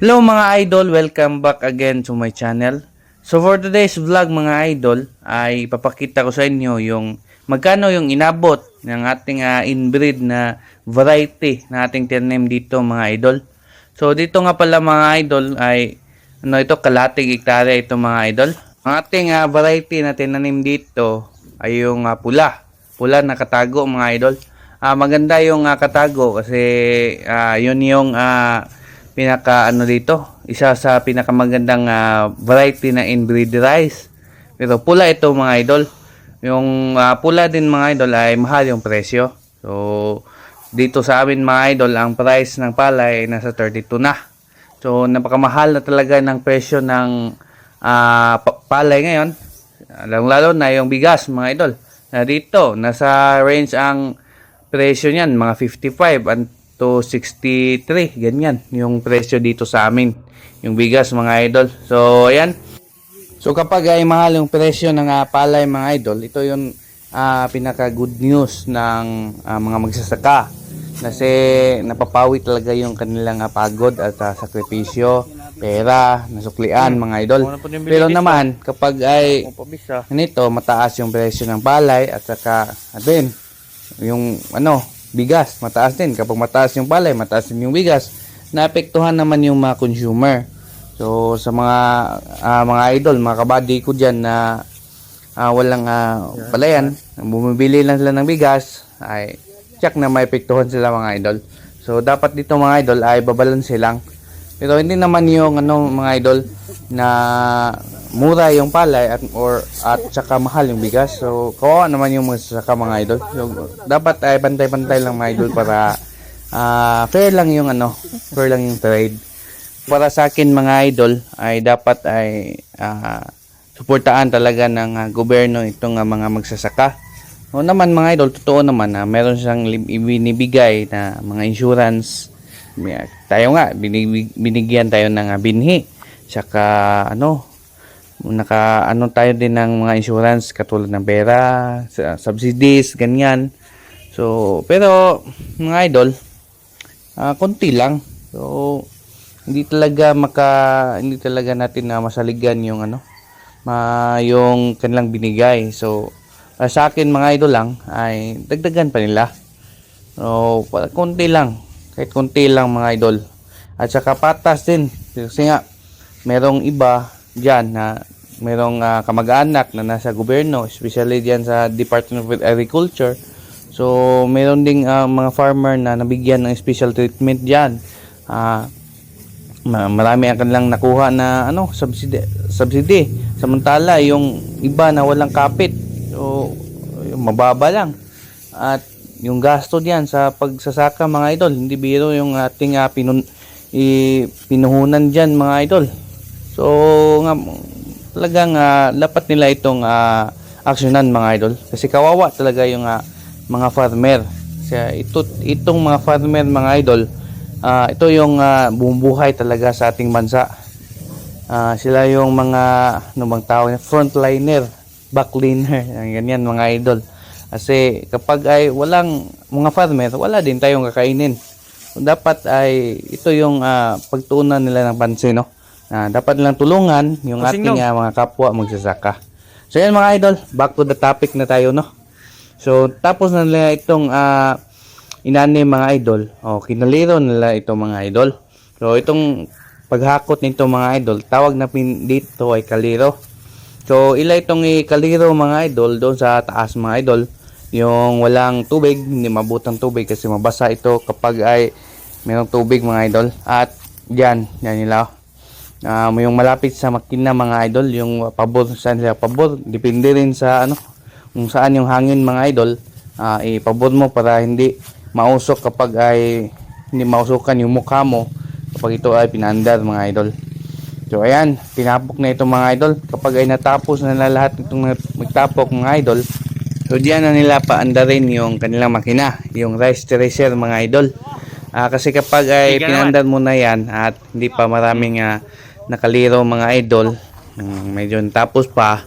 Hello mga idol, welcome back again to my channel. So for today's vlog mga idol ay papakita ko sa inyo yung magkano yung inabot ng ating ah, inbreed na variety na ating tinanim dito mga idol. So dito nga pala mga idol ay ano ito kalating hektarya ito mga idol. Ang ating ah, variety na tinanim dito ay yung ah, pula. Pula na katago mga idol. Ah, maganda yung ah, katago kasi ah, yun yung ah, pinaka ano dito, isa sa pinakamagandang ah, variety na inbreed rice. Pero pula ito mga idol. Yung ah, pula din mga idol ay mahal yung presyo. So dito sa amin mga idol, ang price ng palay ay nasa 32 na. So napakamahal na talaga ng presyo ng pa- palay ngayon. Lalo na yung bigas mga idol. Na dito, nasa range ang presyo niyan, mga 55 and to 63, ganyan yung presyo dito sa amin. Yung bigas mga idol. So, ayan. So, kapag ay mahal yung presyo ng ah, palay mga idol, ito yung ah, pinaka good news ng ah, mga magsasaka. Kasi napapawi talaga yung kanilang ah, pagod at ah, sakripisyo, pera, nasuklian mga idol. Pero naman, kapag ay ganito, mataas yung presyo ng palay at saka din, yung ano, bigas, mataas din. Kapag mataas yung palay, mataas din yung bigas, naapektuhan naman yung mga consumer. So, sa mga ah, mga idol, mga kabady ko dyan na ah, walang ah, palayan, bumibili lang sila ng bigas, ay check na may epektuhan sila mga idol. So, dapat dito mga idol ay babalanse lang. Pero hindi naman yung ano mga idol na mura yung palay at or at saka mahal yung bigas. So kawawa naman yung mga saka mga idol. So dapat ay pantay-pantay lang mga idol para ah, fair lang yung ano, fair lang yung trade. Para sa akin mga idol ay dapat ay ah, suportaan talaga ng ah, gobyerno itong ah, mga magsasaka. O naman mga idol, totoo naman na meron siyang ibinibigay na mga insurance tayo nga binig, binigyan tayo ng ah, binhi saka ano naka ano tayo din ng mga insurance katulad ng pera subsidies ganyan. So pero mga idol ah, konti lang. So hindi talaga maka hindi talaga natin na masaligan yung ano ma yung kanilang binigay. So ah, sa akin mga idol lang ay dagdagan pa nila. So konti lang. Kahit konti lang mga idol. At saka patas din. Kasi nga, merong iba dyan na merong ah, kamag-anak na nasa gobyerno, especially dyan sa Department of Agriculture. So, meron ding ah, mga farmer na nabigyan ng special treatment dyan. Ma- marami ang kanilang nakuha na ano subsidy, subsidy. Samantala, yung iba na walang kapit, so, mababa lang. At yung gasto diyan sa pagsasaka mga idol, hindi biro yung ating uh, pinun i, pinuhunan diyan mga idol. So nga talagang ah, dapat nila itong ah, aksyonan mga idol kasi kawawa talaga yung ah, mga farmer. Kasi ito itong mga farmer mga idol, ah, ito yung uh, bumubuhay talaga sa ating bansa. Ah, sila yung mga ano bang tawag frontliner, backliner, ganyan mga idol. Kasi kapag ay walang mga farmer, wala din tayong kakainin. Dapat ay ito yung ah, pagtuunan nila ng pansin, no? Na dapat nilang tulungan yung ating ah, mga kapwa magsasaka. So yan mga idol, back to the topic na tayo, no? So tapos na nila itong ah, inani mga idol, o kinaliro nila itong mga idol. So itong paghakot nito mga idol, tawag na pin dito ay kaliro. So ila itong ikaliro mga idol doon sa taas mga idol yung walang tubig, hindi mabutang tubig kasi mabasa ito kapag ay mayroong tubig mga idol. At yan, yan nila. Um, yung malapit sa makina mga idol, yung pabor, saan sila pabor, depende rin sa ano, kung saan yung hangin mga idol, ah ipabor mo para hindi mausok kapag ay hindi mausukan yung mukha mo kapag ito ay pinandar mga idol. So ayan, tinapok na ito mga idol. Kapag ay natapos na nila lahat itong magtapok mga idol, So diyan na nila paandarin yung kanilang makina, yung rice thresher mga idol. Ah, kasi kapag ay pinandar mo na yan at hindi pa maraming ah, nakaliro mga idol, medyo tapos pa,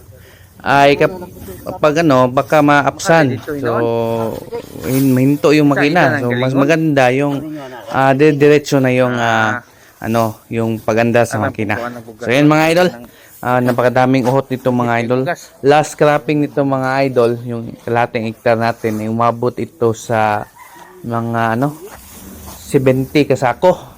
ay kap- kapag ano, baka maapsan. So, hin- hinto yung makina. So, mas maganda yung ah, diretso na yung ah, ano, yung paganda sa makina. So yan mga idol, ah, napakadaming uhot nito mga idol. Last cropping nito mga idol, yung kalating hectare natin, ay umabot ito sa mga ano, 70 kasako.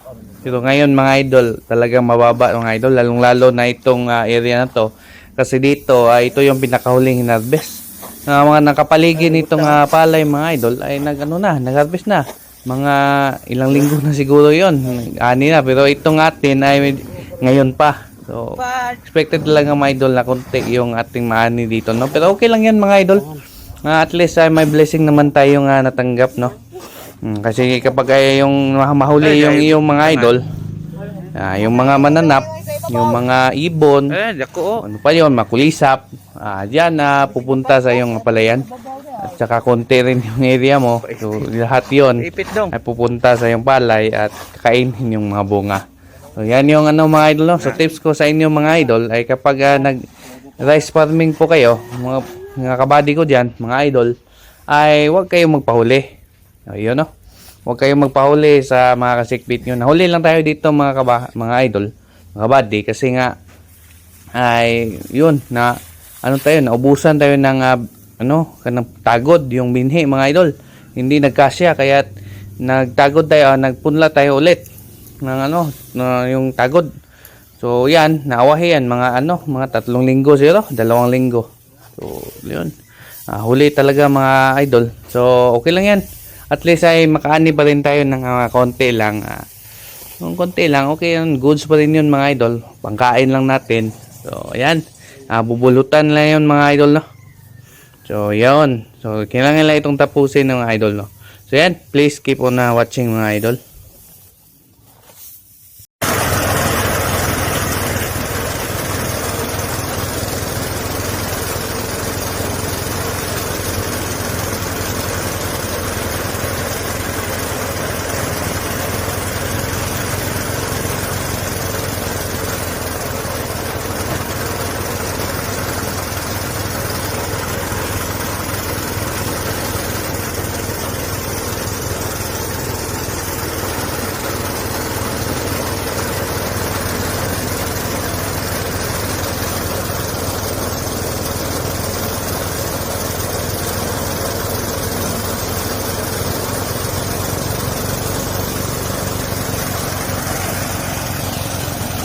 Pero ngayon mga idol, talagang mababa mga idol, lalong lalo na itong ah, area na to. Kasi dito, ah, ito yung pinakahuling hinarvest. Nga mga nakapaligid nitong ah, palay mga idol ay nag ano na, nag-harvest na. Mga ilang linggo na siguro yon Ani na, pero itong atin ay ngayon pa. So, expected lang mga idol na konti yung ating maani dito, no? Pero okay lang yan mga idol. Ah, at least ay may blessing naman tayo nga natanggap, no? Mm, kasi kapag ay yung ma- mahuli yung iyong mga idol, ah, yung mga mananap, yung mga ibon, Eh, dako. ano pa yon makulisap, ah, diyan na pupunta sa iyong palayan. At saka konti rin yung area mo. So, lahat yon ay pupunta sa iyong palay at kakainin yung mga bunga. So, yan yung ano mga idol. No? So, tips ko sa inyo mga idol ay kapag ah, nag rice farming po kayo, mga, mga kabady ko dyan, mga idol, ay huwag kayong magpahuli. Ayun no. Huwag kayong magpahuli sa mga kasikbit nyo. Nahuli lang tayo dito mga kaba, mga idol, mga kabady, kasi nga ay yun na ano tayo naubusan tayo ng ah, ano kanang tagod yung binhi mga idol. Hindi nagkasya kaya nagtagod tayo ah, nagpunla tayo ulit ng ano na yung tagod. So yan naawahi yan mga ano mga tatlong linggo zero dalawang linggo. So yun. Ah, huli talaga mga idol. So okay lang yan at least ay makaani pa rin tayo ng ah, konti lang ah, kung konti lang, okay yun. Goods pa rin yun mga idol. Pangkain lang natin. So, ayan. Ah, bubulutan lang yun mga idol, no? So, yun. So, kailangan lang itong tapusin ng idol, no? So, yan. Please keep on ah, watching mga idol.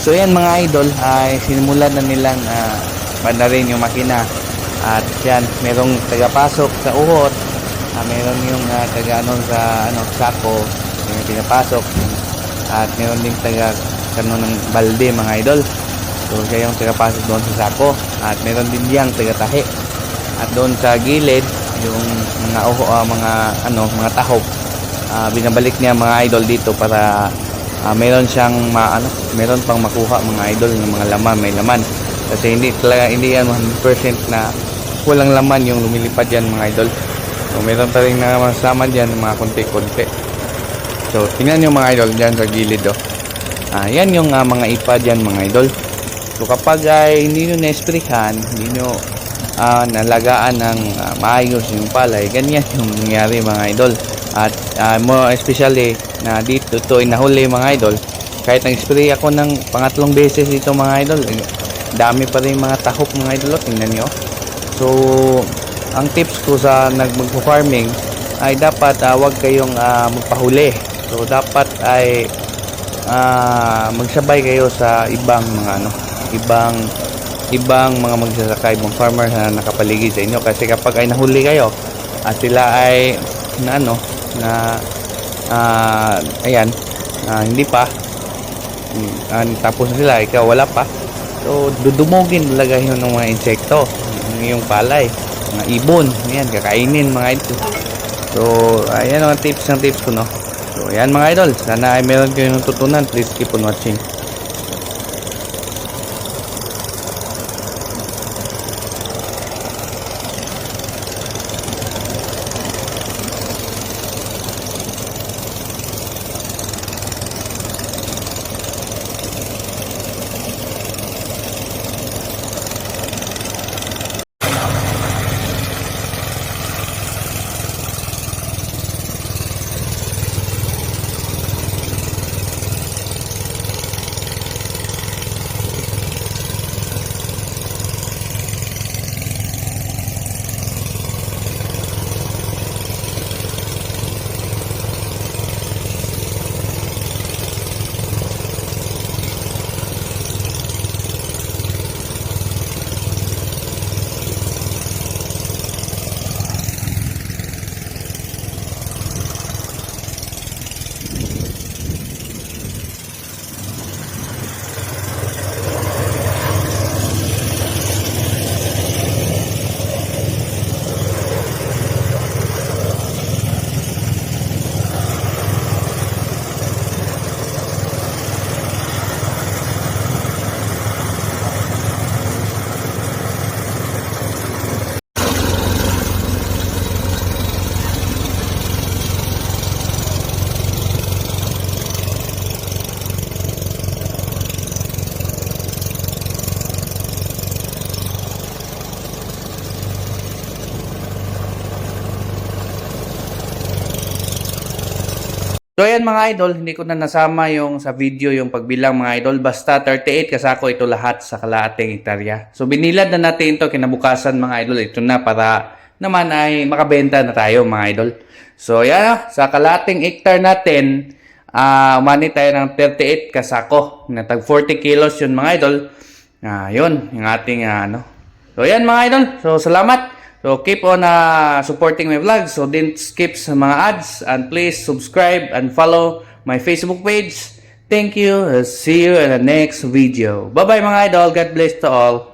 So yan mga idol, ay sinimulan na nilang uh, bandarin yung makina. At yan, merong tagapasok sa uhot, ah, meron yung uh, taga ano, sa ano, sako, yung pinapasok. At meron din taga kano ng balde mga idol. So siya yung tagapasok doon sa sako. At meron din diyang taga tahi. At doon sa gilid, yung mga uho, ah, mga ano, mga tahop, ah, binabalik niya mga idol dito para ah, meron siyang ma, ano, meron pang makuha mga idol ng mga laman, may laman. Kasi hindi talaga hindi yan 100% na walang laman yung lumilipad yan mga idol. So meron pa rin na masama diyan mga konti-konti. So tingnan niyo mga idol diyan sa gilid oh. Ah, yan yung ah, mga ipa diyan mga idol. So kapag ay hindi nyo na-esprihan, hindi nyo ah, nalagaan ng ah, maayos yung palay, ganyan yung nangyari mga idol. At ah, more especially na dito to inahuli mga idol. Kahit nag-spray ako ng pangatlong beses dito mga idol, eh, dami pa rin mga tahok mga idol. oh. Tingnan nyo. So, ang tips ko sa nagmagpo-farming ay dapat ah, wag kayong ah, magpahuli. So, dapat ay ah, magsabay kayo sa ibang mga ano, ibang ibang mga magsasaka, ibang farmer na nakapaligid sa inyo kasi kapag ay nahuli kayo at sila ay na ano na ah, ayan. Ah, hindi pa. Ah, tapos sila. Ikaw wala pa. So dudumugin talaga yun ng mga insekto. Yung palay mga ibon. Ayan kakainin mga ito so ayan ang tips ng tips ko no? So ayan mga idol. Sana ay meron kayo natutunan. Please keep on watching So ayan mga idol, hindi ko na nasama yung sa video yung pagbilang mga idol. Basta 38 kasako ito lahat sa kalahating hektarya. So binilad na natin ito kinabukasan mga idol. Ito na para naman ay makabenta na tayo mga idol. So yan ah, sa kalahating hektar natin, ah umani tayo ng 38 kasako. Na tag 40 kilos yun mga idol. Ah, yun, yung ating ah, ano. So yan mga idol. So salamat. So keep on uh, supporting my vlog. So don't skip sa mga ads and please subscribe and follow my Facebook page. Thank you. See you in the next video. Bye bye mga idol. God bless to all.